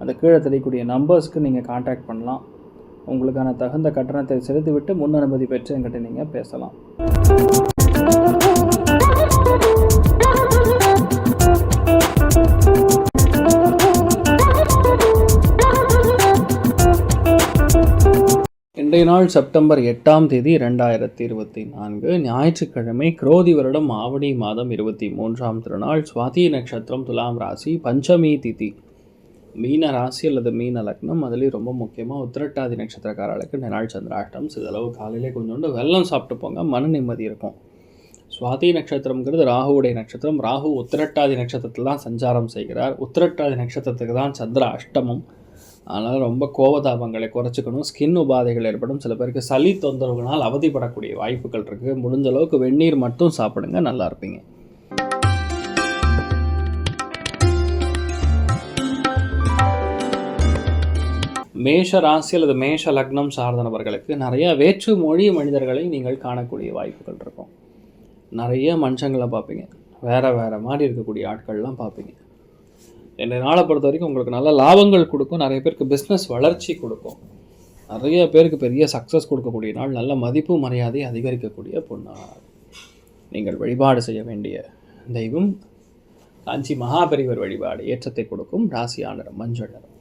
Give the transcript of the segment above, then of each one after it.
அந்த கீழே தெரியக்கூடிய நம்பர்ஸ்க்கு நீங்கள் காண்டாக்ட் பண்ணலாம். உங்களுக்கான தகுந்த கட்டணத்தை செலுத்திவிட்டு முன் அனுமதி பெற்று என்கிட்ட நீங்கள் பேசலாம். இன்றைய நாள் செப்டம்பர் எட்டாம் தேதி ரெண்டாயிரத்தி இருபத்தி நான்கு. ஞாயிற்றுக்கிழமை குரோதி வருடம் ஆவணி மாதம் இருபத்தி மூன்றாம் திருநாள் சுவாதி நட்சத்திரம் துலாம் ராசி பஞ்சமி திதி. மீன ராசி அல்லது மீன லக்னம் அதுலேயும் ரொம்ப முக்கியமாக உத்திரட்டாதி நட்சத்திரக்காரர்களுக்கு நினாள் சந்திராஷ்டம் சிறிதளவு காலையிலே கொஞ்சோண்டு வெள்ளம் சாப்பிட்டு போங்க மன நிம்மதி இருக்கும். சுவாதி நட்சத்திரம்ங்கிறது ராகுவுடைய நட்சத்திரம். ராகு உத்திரட்டாதி நட்சத்திரத்தில் தான் சஞ்சாரம் செய்கிறார். உத்திரட்டாதி நட்சத்திரத்துக்கு தான் சந்திர அஷ்டமம். அதனால் ரொம்ப கோபதாபங்களை குறைச்சிக்கணும். ஸ்கின் உபாதைகள் ஏற்படும். சில பேருக்கு சளி தொந்தரவுகளால் அவதிப்படக்கூடிய வாய்ப்புகள் இருக்குது முடிஞ்ச அளவுக்கு வெந்நீர் மட்டும் சாப்பிடுங்க நல்லா இருப்பீங்க. மேஷ ராசி அல்லது மேஷ லக்னம் சார்ந்த நபர்களுக்கு நிறைய வேற்று மொழி மனிதர்களை நீங்கள் காணக்கூடிய வாய்ப்புகள் இருக்கும். நிறைய மனுஷங்களை பார்ப்பீங்க. வேறு வேறு மாதிரி இருக்கக்கூடிய ஆட்கள்லாம் பார்ப்பீங்க. என்னை நாளை பொறுத்த வரைக்கும் உங்களுக்கு நல்ல லாபங்கள் கொடுக்கும். நிறைய பேருக்கு பிஸ்னஸ் வளர்ச்சி கொடுக்கும். நிறைய பேருக்கு பெரிய சக்ஸஸ் கொடுக்கக்கூடிய நாள் நல்ல மதிப்பு மரியாதை அதிகரிக்கக்கூடிய பொண்ணாள் நீங்கள் வழிபாடு செய்ய வேண்டிய தெய்வம் காஞ்சி மகாபெரிவர் வழிபாடு ஏற்றத்தை கொடுக்கும். ராசியானரம் மஞ்சள் நிறம்.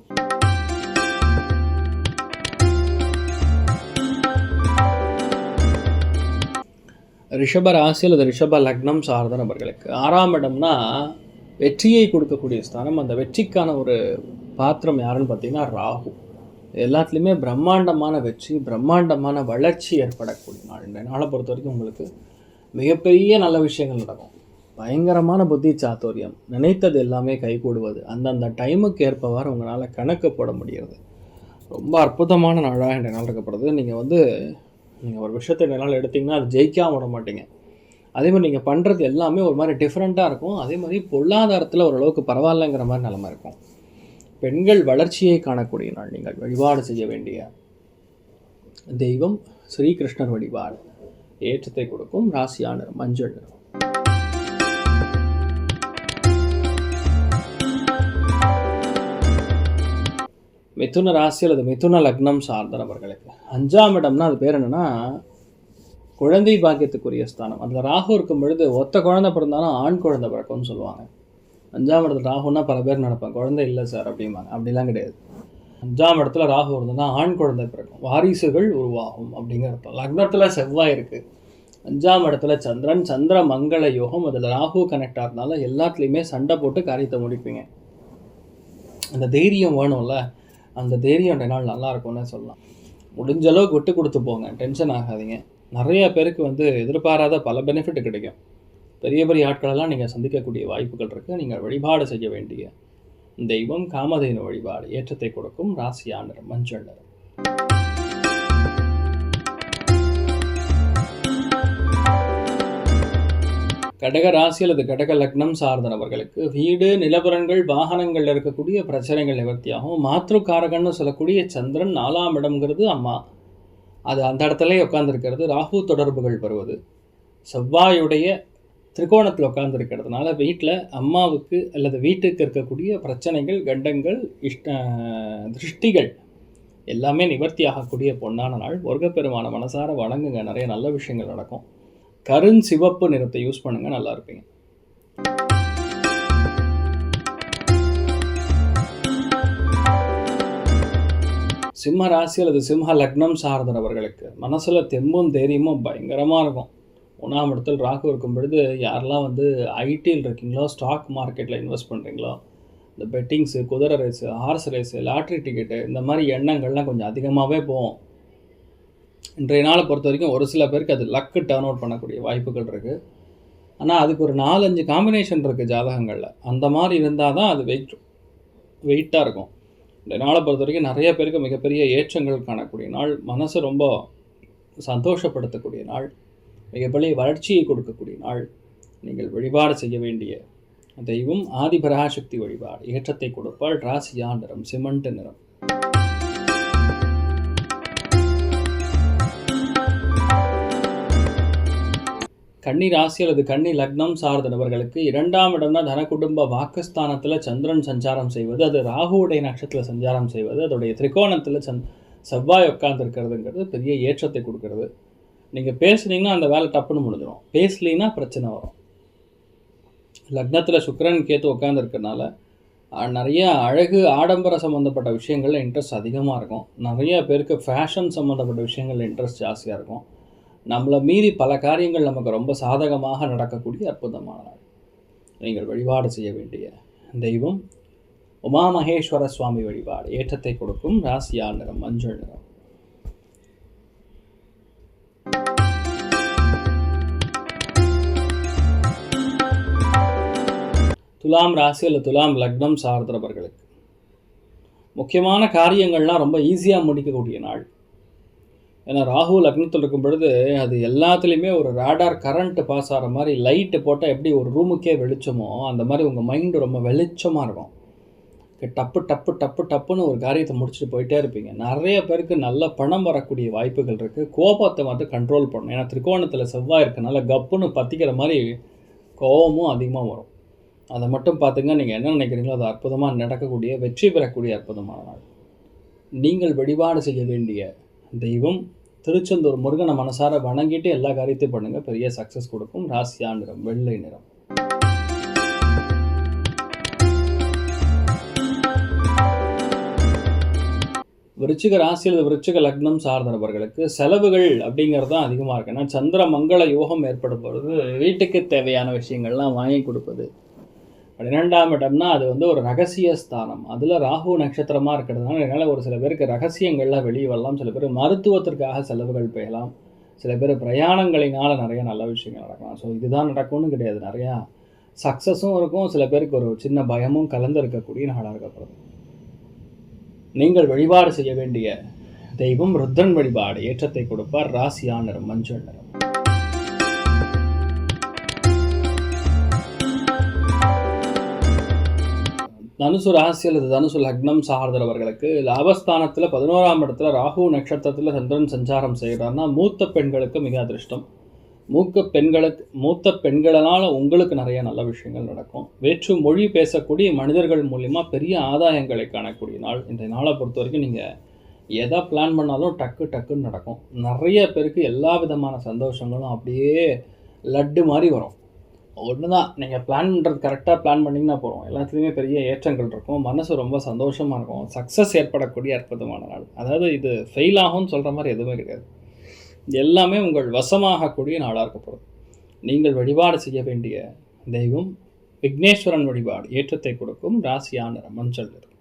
ரிஷப ராசி அல்லது ரிஷப லக்னம் சார்ந்த நபர்களுக்கு ஆறாம் இடம்னா வெற்றியை கொடுக்கக்கூடிய ஸ்தானம். அந்த வெற்றிக்கான ஒரு பாத்திரம் யாருன்னு பார்த்தீங்கன்னா ராகு. எல்லாத்துலேயுமே பிரம்மாண்டமான வெற்றி பிரம்மாண்டமான வளர்ச்சி ஏற்படக்கூடிய நாள். இந்த நாளை பொறுத்த வரைக்கும் உங்களுக்கு மிகப்பெரிய நல்ல விஷயங்கள் நடக்கும். பயங்கரமான புத்தி சாத்துரியம் நினைத்தது எல்லாமே கைகூடுவது. அந்தந்த டைமுக்கு ஏற்பவாறு உங்களால் கணக்கு போட முடியாது ரொம்ப அற்புதமான நாளாக இந்த நாள் இருக்கப்படுது. நீங்கள் வந்து நீங்கள் ஒரு விஷயத்தை என்னால் எடுத்திங்கன்னா அது ஜெயிக்காம விட மாட்டீங்க. அதே மாதிரி நீங்கள் பண்ணுறது எல்லாமே ஒரு மாதிரி டிஃப்ரெண்ட்டாக இருக்கும். அதே மாதிரி பொருளாதாரத்தில் ஓரளவுக்கு பரவாயில்லைங்கிற மாதிரி நிலமை இருக்கும். பெண்கள் வளர்ச்சியை காணக்கூடிய நாள். நீங்கள் வழிபாடு செய்ய வேண்டிய தெய்வம் ஸ்ரீகிருஷ்ணர் வழிபாடு. ஏற்றத்தை கொடுக்கும் ராசியான மஞ்சள் நிறம். மிதுன ராசி அல்லது மிதுன லக்னம் சார்ந்த நபர்களுக்கு அஞ்சாம் இடம்னா அது பேர் என்னென்னா குழந்தை பாக்கியத்துக்குரிய ஸ்தானம். அதில் ராகு இருக்கும் பொழுது ஒத்த குழந்தை பிறந்தாலும் ஆண் குழந்தை பிறக்கும்னு சொல்லுவாங்க. அஞ்சாம் இடத்துல ராகுன்னா பல பேர் நடப்பேன் குழந்தை இல்லை சார் அப்படிம்பாங்க. அப்படிலாம் கிடையாது. அஞ்சாம் இடத்துல ராகு இருந்ததுன்னா ஆண் குழந்தை பிறக்கும். வாரிசுகள் உருவாகும் அப்படிங்கிறப்ப லக்னத்தில் செவ்வாய் இருக்குது அஞ்சாம் இடத்துல சந்திரன் சந்திர மங்கள யோகம் அதில் ராகு கனெக்ட் ஆகிறதுனால எல்லாத்துலேயுமே சண்டை போட்டு காரியத்தை முடிப்பீங்க. அந்த தைரியம் வேணும்ல. அந்த தைரியம் ரெண்டு நாள் நல்லா இருக்கும்னு சொல்லலாம். முடிஞ்ச அளவுக்கு விட்டு கொடுத்து போங்க டென்ஷன் ஆகாதீங்க. நிறைய பேருக்கு வந்து எதிர்பாராத பல பெனிஃபிட் கிடைக்கும். பெரிய பெரிய ஆட்களெல்லாம் நீங்கள் சந்திக்கக்கூடிய வாய்ப்புகள் இருக்குது நீங்கள் வழிபாடு செய்ய வேண்டிய தெய்வம் காமதேனு வழிபாடு ஏற்றத்தை கொடுக்கும் ராசியா மஞ்சள் நிறம். கடக ராசி அல்லது கடக லக்னம் சார்ந்த நபர்களுக்கு வீடு நிலபுரங்கள் வாகனங்கள் இருக்கக்கூடிய பிரச்சனைகள் நிவர்த்தியாகும். மாத்ருக்காரகன்னு சொல்லக்கூடிய சந்திரன் நாலாம் இடம்ங்கிறது அம்மா. அது அந்த இடத்துல உட்காந்துருக்கிறது ராகு தொடர்புகள் வருவது. செவ்வாயுடைய திரிகோணத்தில் உட்காந்துருக்கிறதுனால வீட்டில் அம்மாவுக்கு அல்லது வீட்டுக்கு இருக்கக்கூடிய பிரச்சனைகள் கண்டங்கள் இஷ்ட திருஷ்டிகள் எல்லாமே நிவர்த்தி ஆகக்கூடிய பொன்னான நாள். முருகப்பெருமான மனசார வணங்குங்க. நிறைய நல்ல விஷயங்கள் நடக்கும். கருண் சிவப்பு நிறத்தை யூஸ் பண்ணுங்கள் நல்லா இருப்பீங்க. சிம்ம ராசி அல்லது சிம்ம லக்னம் சார்ந்தவர்களுக்கு மனசில் தெம்பும் தைரியமும் பயங்கரமாக இருக்கும். ஒன்றாம் இடத்தில் ராகு இருக்கும் பொழுது யாரெல்லாம் வந்து ஐடியில் இருக்கீங்களோ ஸ்டாக் மார்க்கெட்டில் இன்வெஸ்ட் பண்ணுறீங்களோ இந்த பெட்டிங்ஸு குதிரை race horse race lottery ticket இந்த மாதிரி எண்ணங்கள்லாம் கொஞ்சம் அதிகமாகவே போகும். இன்றைய நாளை பொறுத்த வரைக்கும் ஒரு சில பேருக்கு அது லக்கு டேர்ன் அவுட் பண்ணக்கூடிய வாய்ப்புகள் இருக்குது ஆனால் அதுக்கு ஒரு நாலஞ்சு காம்பினேஷன் இருக்குது ஜாதகங்களில். அந்த மாதிரி இருந்தால் தான் அது வெயிட் வெயிட்டாக இருக்கும். இந்த நாளை பொறுத்த வரைக்கும் நிறைய பேருக்கு மிகப்பெரிய ஏற்றங்கள் காணக்கூடிய நாள் மனசு ரொம்ப சந்தோஷப்படுத்தக்கூடிய நாள் மிகப்பெரிய வளர்ச்சியை கொடுக்கக்கூடிய நாள் நீங்கள் வழிபாடு செய்ய வேண்டிய தெய்வம் ஆதிபராசக்தி வழிபாடு ஏற்றத்தை கொடுப்பால் ராசியா நிறம் சிமெண்ட் நிறம். கன்னி ராசி அல்லது கன்னி லக்னம் சார்ந்த நபர்களுக்கு இரண்டாம் இடம்னா தன குடும்ப வாக்குஸ்தானத்தில் சந்திரன் சஞ்சாரம் செய்வது அது ராகுவுடைய நட்சத்திரத்தில் சஞ்சாரம் செய்வது அதோடைய திரிகோணத்தில் சந் செவ்வாய் உட்காந்துருக்கிறதுங்கிறது பெரிய ஏற்றத்தை கொடுக்கறது. நீங்கள் பேசுனீங்கன்னா அந்த வேலை டப்புன்னு முடிஞ்சிடும் பேசலின்னா பிரச்சனை வரும். லக்னத்தில் சுக்கரன் கேத்து உட்காந்துருக்கறனால நிறைய அழகு ஆடம்பர சம்மந்தப்பட்ட விஷயங்களில் இன்ட்ரெஸ்ட் அதிகமாக இருக்கும். நிறைய பேருக்கு ஃபேஷன் சம்மந்தப்பட்ட விஷயங்களில் இன்ட்ரெஸ்ட் ஜாஸ்தியாக இருக்கும். நம்மளை மீறி பல காரியங்கள் நமக்கு ரொம்ப சாதகமாக நடக்கக்கூடிய அற்புதமான நாள். நீங்கள் வழிபாடு செய்ய வேண்டிய தெய்வம் உமா மகேஸ்வர சுவாமி வழிபாடு. ஏற்றத்தை கொடுக்கும் ராசியா நிறம் மஞ்சள் நிறம். துலாம் ராசி அல்ல துலாம் லக்னம் சார்ந்தவர்களுக்கு முக்கியமான காரியங்கள்லாம் ரொம்ப ஈஸியாக முடிக்கக்கூடிய நாள். ஏன்னா ராகு லக்னத்தில் இருக்கும் பொழுது அது எல்லாத்துலேயுமே ஒரு ரேடார் கரண்ட் பாஸ் ஆகிற மாதிரி லைட்டு போட்டால் எப்படி ஒரு ரூமுக்கே வெளிச்சமோ அந்த மாதிரி உங்கள் மைண்டு ரொம்ப வெளிச்சமாக இருக்கும். டப்பு டப்பு டப்பு டப்புன்னு ஒரு காரியத்தை முடிச்சுட்டு போயிட்டே இருப்பீங்க. நிறைய பேருக்கு நல்ல பணம் வரக்கூடிய வாய்ப்புகள் இருக்குது கோபத்தை மட்டும் கண்ட்ரோல் பண்ணணும். ஏன்னா திரிகோணத்தில் செவ்வாய் இருக்கனால கப்புன்னு பற்றிக்கிற மாதிரி கோபமும் அதிகமாக வரும். அதை மட்டும் பார்த்துங்க. நீங்கள் என்ன நினைக்கிறீங்களோ அது அற்புதமாக நடக்கக்கூடிய வெற்றி பெறக்கூடிய அற்புதமான நாள். நீங்கள் வழிபாடு செய்ய வேண்டிய தெய்வம் திருச்செந்தூர் முருகனை மனசார வணங்கிட்டு எல்லா காரியத்தையும் பண்ணுங்கள் பெரிய சக்ஸஸ் கொடுக்கும். ராசியா நிறம் வெள்ளை நிறம். விருச்சிக ராசி அல்லது விருச்சிக லக்னம் சார்ந்த நபர்களுக்கு செலவுகள் அப்படிங்கிறது தான் அதிகமாக இருக்கு. ஏன்னா சந்திர மங்கள யோகம் ஏற்படும் பொழுது வீட்டுக்கு தேவையான விஷயங்கள்லாம் வாங்கி கொடுப்பது பன்னிரெண்டாம் இடம்னா அது வந்து ஒரு ரகசிய ஸ்தானம். அதில் ராகு நட்சத்திரமாக இருக்கிறதுனால என்னால் ஒரு சில பேருக்கு ரகசியங்கள்லாம் வெளியே வரலாம். சில பேர் மருத்துவத்திற்காக செலவுகள் பெய்யலாம் சில பேர் பிரயாணங்களினால் நிறைய நல்ல விஷயங்கள் நடக்கலாம். ஸோ இதுதான் நடக்கும்னு கிடையாது. நிறையா சக்ஸஸும் இருக்கும். சில பேருக்கு ஒரு சின்ன பயமும் கலந்து இருக்கக்கூடிய நாளாக இருக்கப்படுது நீங்கள் வழிபாடு செய்ய வேண்டிய தெய்வம் ருத்ரன் வழிபாடு. ஏற்றத்தை கொடுப்பார் ராசியா நிறம் மஞ்சள் நிறம். தனுசு ராசி அல்லது தனுசு லக்னம் சார்ந்தவர்களுக்கு லாபஸ்தானத்தில் பதினோராம் இடத்துல ராகு நட்சத்திரத்தில் சந்திரன் சஞ்சாரம் செய்கிறாருன்னா மூத்த பெண்களுக்கு மிக அதிர்ஷ்டம். மூக்க பெண்களுக்கு மூத்த பெண்களால் உங்களுக்கு நிறைய நல்ல விஷயங்கள் நடக்கும். வேற்று மொழி பேசக்கூடிய மனிதர்கள் மூலிமா பெரிய ஆதாயங்களை காணக்கூடிய நாள். இன்றைய நாளை பொறுத்த வரைக்கும் நீங்கள் எதை பிளான் பண்ணாலும் டக்கு டக்குன்னு நடக்கும். நிறைய பேருக்கு எல்லா விதமான சந்தோஷங்களும் அப்படியே லட்டு மாதிரி வரும். ஒன்று தான் நீங்கள் பிளான் பண்ணுறது கரெக்டாக பிளான் பண்ணிங்கன்னா போகிறோம் எல்லாத்துலேயுமே பெரிய ஏற்றங்கள் இருக்கும். மனசு ரொம்ப சந்தோஷமாக இருக்கும். சக்ஸஸ் ஏற்படக்கூடிய அற்புதமான நாள். அதாவது இது ஃபெயில் ஆகும்னு சொல்கிற மாதிரி எதுவுமே கிடையாது. எல்லாமே உங்கள் வசமாகக்கூடிய நாளாக இருக்கப்படும் நீங்கள் வழிபாடு செய்ய வேண்டிய தெய்வம் விக்னேஸ்வரன் வழிபாடு ஏற்றத்தை கொடுக்கும் ராசியான மஞ்சள் இருக்கும்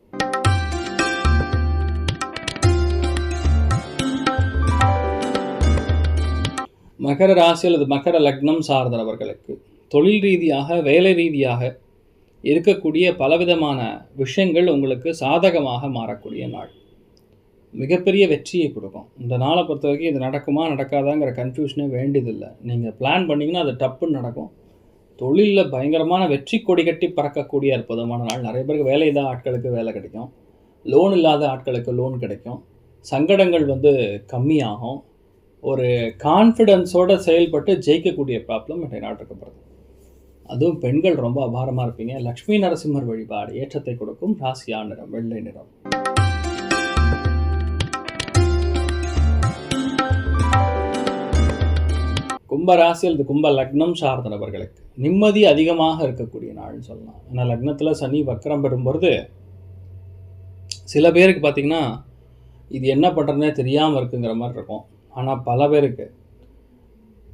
மகர ராசி அல்லது மகர லக்னம் சார்ந்தவர்களுக்கு தொழில் ரீதியாக வேலை ரீதியாக இருக்கக்கூடிய பலவிதமான விஷயங்கள் உங்களுக்கு சாதகமாக மாறக்கூடிய நாள். மிகப்பெரிய வெற்றியை கொடுக்கும். இந்த நாளை பொறுத்த வரைக்கும் இது நடக்குமா நடக்காதாங்கிற கன்ஃபியூஷனே வேண்டியதில்லை. நீங்கள் பிளான் பண்ணிங்கன்னா அது டப்புன்னு நடக்கும். தொழிலில் பயங்கரமான வெற்றி கொடி கட்டி பறக்கக்கூடிய அற்புதமான நாள். நிறைய பேருக்கு வேலை இல்லாத ஆட்களுக்கு வேலை கிடைக்கும். லோன் இல்லாத ஆட்களுக்கு லோன் கிடைக்கும். சங்கடங்கள் வந்து கம்மியாகும். ஒரு கான்ஃபிடென்ஸோடு செயல்பட்டு ஜெயிக்கக்கூடிய ப்ராப்ளம் இன்றைய நாள் அதுவும் பெண்கள் ரொம்ப அபாரமாக இருப்பீங்க. லக்ஷ்மி நரசிம்மர் வழிபாடு ஏற்றத்தை கொடுக்கும் ராசியா நிறம் வெள்ளை நிறம். கும்ப ராசி அல்லது கும்ப லக்னம் சார்ந்த நபர்களுக்கு நிம்மதி அதிகமாக இருக்கக்கூடிய நாள்னு சொல்லலாம். ஏன்னா லக்னத்தில் சனி வக்கரம் பெறும்பொழுது சில பேருக்கு பார்த்திங்கன்னா இது என்ன பண்ணுறதுனே தெரியாமல் இருக்குங்கிற மாதிரி இருக்கும். ஆனால் பல பேருக்கு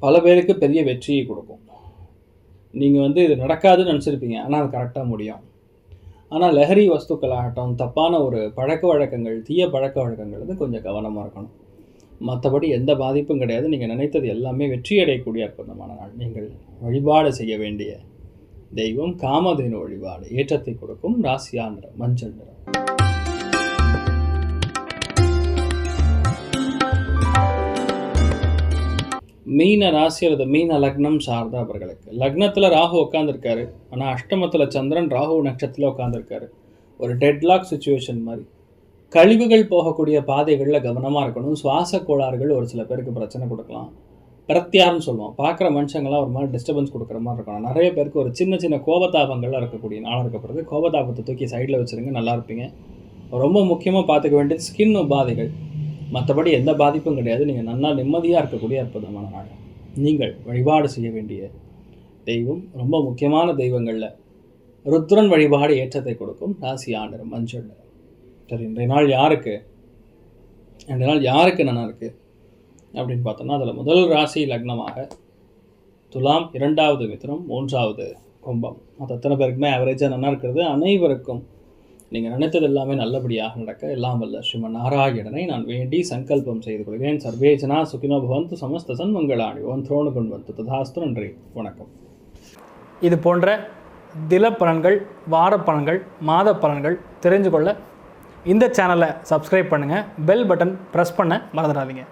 பல பேருக்கு பெரிய வெற்றியை கொடுக்கும். நீங்கள் வந்து இது நடக்காதுன்னு நினச்சிருப்பீங்க. ஆனால் அது கரெக்டாக முடியும். ஆனால் லஹரி வஸ்துக்கள் ஆகட்டும் தப்பான ஒரு பழக்க வழக்கங்கள் தீய பழக்க வழக்கங்கள் வந்து கொஞ்சம் கவனமாக இருக்கணும். மற்றபடி எந்த பாதிப்பும் கிடையாது. நீங்கள் நினைத்தது எல்லாமே வெற்றி அடையக்கூடிய அற்புதமான நாள். நீங்கள் வழிபாடு செய்ய வேண்டிய தெய்வம் காமதேனு வழிபாடு ஏற்றத்தை கொடுக்கும் ராசியா நிறம் மஞ்சள் நிறம். மீன ராசி அல்லது மீன லக்னம் சார்ந்த அவர்களுக்கு. லக்னத்தில் ராகு உட்காந்துருக்காரு ஆனால் அஷ்டமத்தில் சந்திரன் ராகு நட்சத்திரத்தில் உட்காந்துருக்காரு ஒரு டெட்லாக் சுச்சுவேஷன் மாதிரி. கழிவுகள் போகக்கூடிய பாதைகளில் கவனமாக இருக்கணும். சுவாச கோளாறுகள் ஒரு சில பேருக்கு பிரச்சனை கொடுக்கலாம். பிரத்யார்னு சொல்லுவோம். பார்க்குற மனுஷங்களாம் ஒரு மாதிரி டிஸ்டர்பன்ஸ் கொடுக்குற மாதிரி இருக்கணும். நிறைய பேருக்கு ஒரு சின்ன சின்ன கோபதாபங்கள்லாம் இருக்கக்கூடிய நாளாக இருக்கப்படுது. கோபதாபத்தை தூக்கி சைடில் வச்சுருங்க. நல்லா இருப்பீங்க. ரொம்ப முக்கியமாக பார்த்துக்க வேண்டியது ஸ்கின் உபாதைகள். மற்றபடி எந்த பாதிப்பும் கிடையாது. நீங்கள் நல்லா நிம்மதியாக இருக்கக்கூடிய அற்புதமான நாள். நீங்கள் வழிபாடு செய்ய வேண்டிய தெய்வம் ரொம்ப முக்கியமான தெய்வங்களில் ருத்ரன் வழிபாடு ஏற்றத்தை கொடுக்கும். ராசி ஆண்டர் மஞ்சள் சரி இன்றைய நாள் யாருக்கு? இன்றைய நாள் யாருக்கு நல்லா இருக்குது அப்படின்னு பார்த்தோம்னா அதில் முதல் ராசி லக்னமாக துலாம் இரண்டாவது மித்திரம் மூன்றாவது கும்பம். மற்ற அத்தனை பேருக்குமே ஆவரேஜாக நல்லா இருக்கிறது. அனைவருக்கும் நீங்கள் நினைத்தது எல்லாமே நல்லபடியாக நடக்க எல்லாம் வல்ல. ஸ்ரீமன் நாராயணனை நான் வேண்டி சங்கல்பம் செய்து கொள்கிறேன். சர்வேஜனா சுகினோ பவந்து சமஸ்த சன்மங்களாணி ஓன் த்ரோணு கொண்டு வந்து ததாஸ்து நன்றி. வணக்கம். இது போன்ற தினப்பலன்கள் வாரப்பலன்கள் மாத பலன்கள் தெரிஞ்சு கொள்ள இந்த சேனலை சப்ஸ்கிரைப் பண்ணுங்கள் பெல் பட்டன் ப்ரெஸ் பண்ண மறந்துடாதீங்க.